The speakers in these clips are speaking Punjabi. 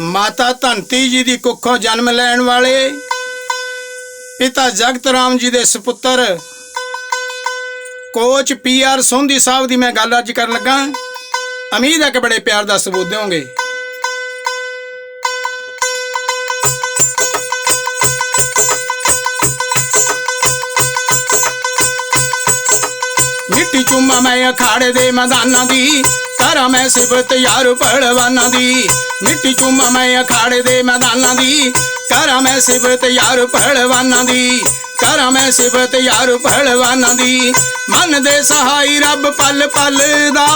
ਮਾਤਾ ਧੰਤੀ ਜੀ ਦੀ ਕੁੱਖੋਂ ਜਨਮ ਲੈਣ ਵਾਲੇ ਪਿਤਾ ਜਗਤ ਰਾਮ ਜੀ ਦੇ ਸੁਪੁੱਤਰ ਕੋਚ ਪੀਆਰ ਸੋਂਧੀ ਸਾਹਿਬ ਦੀ ਮੈਂ ਗੱਲ ਅੱਜ ਕਰਨ ਲੱਗਾ। ਉਮੀਦ ਹੈ ਕਿ ਬੜੇ ਪਿਆਰ ਦਾ ਸਬੂਤ ਦਿਓਗੇ। ਮਿੱਟੀ ਚੁੰਮਾ ਮੈਂ ਅਖਾੜੇ ਦੇ ਮੈਦਾਨਾਂ ਦੀ ਕਰਾਂ ਮੈਂ ਸਿਫਤ ਯਾਰ ਪਹਿਲਵਾਨਾਂ ਦੀ। ਮਿੱਟੀ ਚੁੰਮਾ ਮੈਂ ਅਖਾੜੇ ਦੇ ਮੈਦਾਨਾਂ ਦੀ। ਕਰਾਂ ਮੈਂ ਸਿਫਤ ਯਾਰ ਪਹਿਲਵਾਨਾਂ ਦੀ। ਕਰਾਂ ਮੈਂ ਸਿਫਤ ਯਾਰ ਪਹਿਲਵਾਨਾਂ ਦੀ। ਮਨ ਦੇ ਸਹਾਈ ਰੱਬ ਪਲ ਪਲ ਦਾ।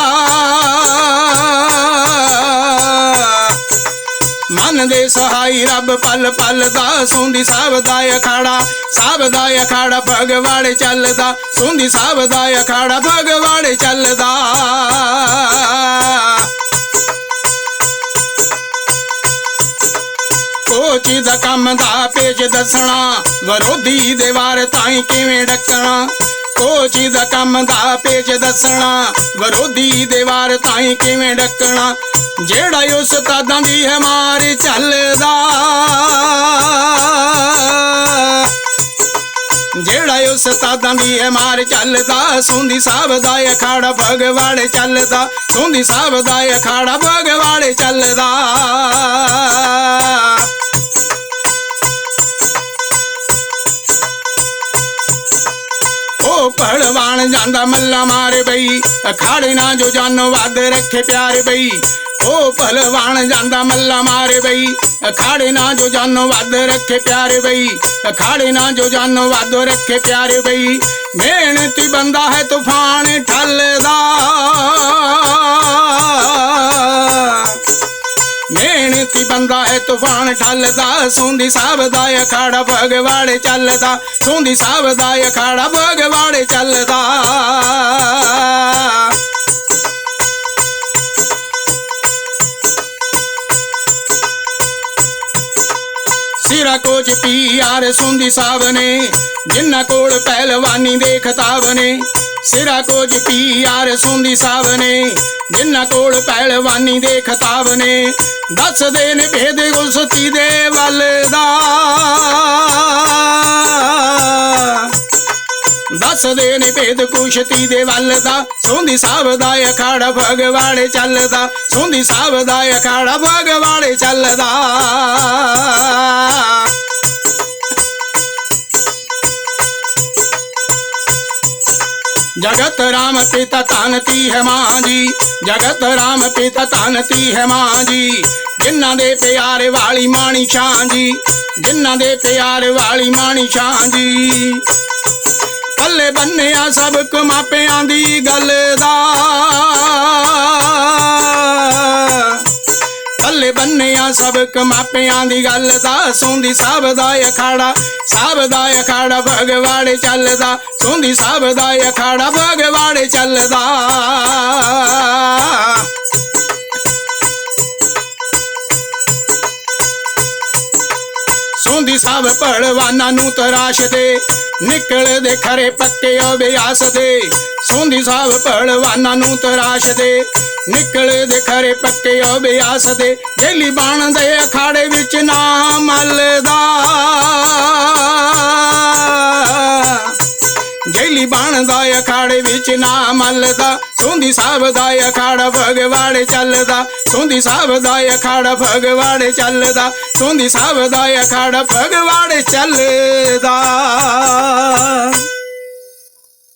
ਮਨ ਦੇ ਸਹਾਈ, ਰੱਬ ਪਲ ਪਲ ਦਾ। ਸੋਂਦੀ ਸਾਹਿਬ ਦਾ ਅਖਾੜਾ ਸਾਹਿਬ ਦਾ ਅਖਾੜਾ ਭਗਵਾੜੇ ਚੱਲਦਾ। ਸੋਂਦੀ ਸਾਹਿਬ ਦਾ ਅਖਾੜਾ ਭਗਵਾੜੇ ਚੱਲਦਾ। ਕੋਚੀ ਦਾ ਕੰਮ ਦਾ ਪੇਜ ਦੱਸਣਾ, ਵਿਰੋਧੀ ਦੇ ਵਾਰ ਤਾਈ ਕਿਵੇਂ ਡੱਕਣਾ। ਕੋਚੀ ਦਾ ਕੰਮ ਦਾ ਪੇਜ ਦੱਸਣਾ, ਵਿਰੋਧੀ ਦੇ ਵਾਰ ਤਾਈ ਕਿਵੇਂ ਡੱਕਣਾ? ਜਿਹੜਾ ਉਸਤਾਦਾਂ ਦੀ ਹੈ ਮਾਰ ਚੱਲਦਾ। ਜਿਹੜਾ ਉਸ ਤਾਦਾਂ ਦੀ ਹੈ ਮਾਰ ਚੱਲਦਾ, ਸੋਂਦੀ ਸਾਹਿਬ ਦਾ ਅਖਾੜਾ ਭਗਵਾੜੇ ਚੱਲਦਾ, ਸੋਂਦੀ ਸਾਹਿਬ ਦਾ ਅਖਾੜਾ ਭਗਵਾੜੇ ਚੱਲਦਾ। ਪਹਿਲਵਾਨ ਜਾਂਦਾ ਮੱਲਾ ਮਾਰੇ ਬਈ। ਅਖਾੜੇ ਨਾ ਜੋ ਜਾਨੋ ਵੱਧ ਰੱਖੇ ਪਿਆਰੇ ਬਈ। ਉਹ ਪਹਿਲਵਾਨ ਜਾਂਦਾ ਮੱਲਾ ਮਾਰੇ ਬਈ। ਅਖਾੜੇ ਨਾ ਜੋ ਜਾਨੋ ਵੱਧ ਰੱਖੇ ਪਿਆਰੇ ਬਈ। ਅਖਾੜੇ ਨਾ ਜੋ ਜਾਨੋ ਵੱਧ ਰੱਖੇ ਪਿਆਰੇ ਬਈ। ਮਿਹਨਤੀ ਬੰਦਾ ਹੈ ਤੂਫਾਨ ਠੱਲਦਾ। ਤੂਫਾਨ ਠੱਲਦਾ ਸੋਂਦੀ ਸਾਹਿਬ ਦਾ ਅਖਾੜਾ ਭਗਵਾੜੇ ਚੱਲਦਾ, ਸੋਂਦੀ ਸਾਹਿਬ ਦਾ ਅਖਾੜਾ ਭਗਵਾੜੇ ਚੱਲਦਾ। ਸਿਰਾ ਕੋਚ ਪੀਆਰ ਸੁੰਦੀ ਸਾਹਿਬ ਨੇ, ਜਿੰਨਾ ਕੋਲ ਪਹਿਲਵਾਨੀ ਦੇ ਖਤਾਬ ਨੇ ਸਿਰਾ ਕੋਚ ਪੀਆਰ ਸੁੰਦੀ ਸਾਹਿਬ ਨੇ, ਜਿੰਨਾ ਕੋਲ ਪਹਿਲਵਾਨੀ ਦੇ ਖਤਾਬ ਨੇ ਦੱਸਦੇ ਨੇ ਭੇਦ ਗੁਲਸਤੀ ਦੇ ਵੱਲ ਦਾ। ਦੱਸਦੇ ਨੇ ਭੇਦ ਕੁਸ਼ਤੀ ਦੇ ਵੱਲ ਦਾ। ਸੋਂਦੀ ਸਾਹਿਬ ਦਾ ਅਖਾੜਾ ਭਗਵਾੜੇ ਚੱਲਦਾ। ਸੋਂਦੀ ਸਾਹਿਬ ਦਾ ਅਖਾੜਾ ਭਗਵਾੜੇ ਚੱਲਦਾ। जगत राम पिता तानती है मां जी ਜਗਤ ਰਾਮ ਪਿਤਾ ਤਾਨਤੀ ਹੈ ਮਾਂ ਜੀ ਜਿਨ੍ਹਾਂ ਦੇ ਪਿਆਰੇ ਵਾਲੀ ਮਾਣੀ ਸ਼ਾਂ ਜੀ ਜਿਨ੍ਹਾਂ ਦੇ ਪਿਆਰੇ ਵਾਲੀ ਮਾਣੀ ਸ਼ਾਂ ਜੀ ਪੱਲੇ ਬੰਨਿਆ ਸਭ ਕਮਾਪਿਆਂ ਦੀ ਗੱਲ ਦਾ ਪੱਲੇ ਬੰਨਿਆ ਸਭ ਕਮਾਪਿਆਂ ਦੀ ਗੱਲ ਦਾ, ਸੋਂਦੀ ਸਾਹਿਬ ਦਾ ਅਖਾੜਾ ਸਾਹਿਬ ਦਾ ਅਖਾੜਾ ਭਗਵਾੜੇ ਚੱਲਦਾ, ਸੋਂਦੀ ਸਾਹਿਬ ਦਾ ਅਖਾੜਾ ਭਗਵਾੜੇ ਚੱਲਦਾ। ਸੋਂਦੀ ਸਾਹਿਬ ਭਲਵਾਨਾਂ ਨੂੰ ਤਰਾਸ਼ ਦੇ, ਨਿਕਲਦੇ ਖਰੇ ਪੱਕੇ ਅਭਿਆਸ ਦੇ। ਸੋਂਦੀ ਸਾਹਿਬ ਭਲਵਾਨਾਂ ਨੂੰ ਤਰਾਸ਼ ਦੇ ਨਿਕਲੇ ਦੇ ਖਰੇ ਪੱਕੇ ਅਭਿਆਸ ਦੇ, ਜੇਲੀ ਬਣਦੇ ਅਖਾੜੇ ਵਿੱਚ ਨਾ ਮਲਦਾ ਜੇਲੀ ਬਣਦਾ ਅਖਾੜੇ ਵਿੱਚ ਨਾ ਮਲਦਾ ਸੋਂਦੀ ਸਾਹਿਬ ਦਾ ਅਖਾੜਾ ਭਗਵਾੜੇ ਚੱਲਦਾ, ਸੋਂਦੀ ਸਾਹਿਬ ਦਾ ਅਖਾੜਾ ਭਗਵਾੜੇ ਚੱਲਦਾ, ਸੋਂਦੀ ਸਾਹਿਬ ਦਾ ਅਖਾੜਾ ਭਗਵਾੜੇ ਚੱਲਦਾ।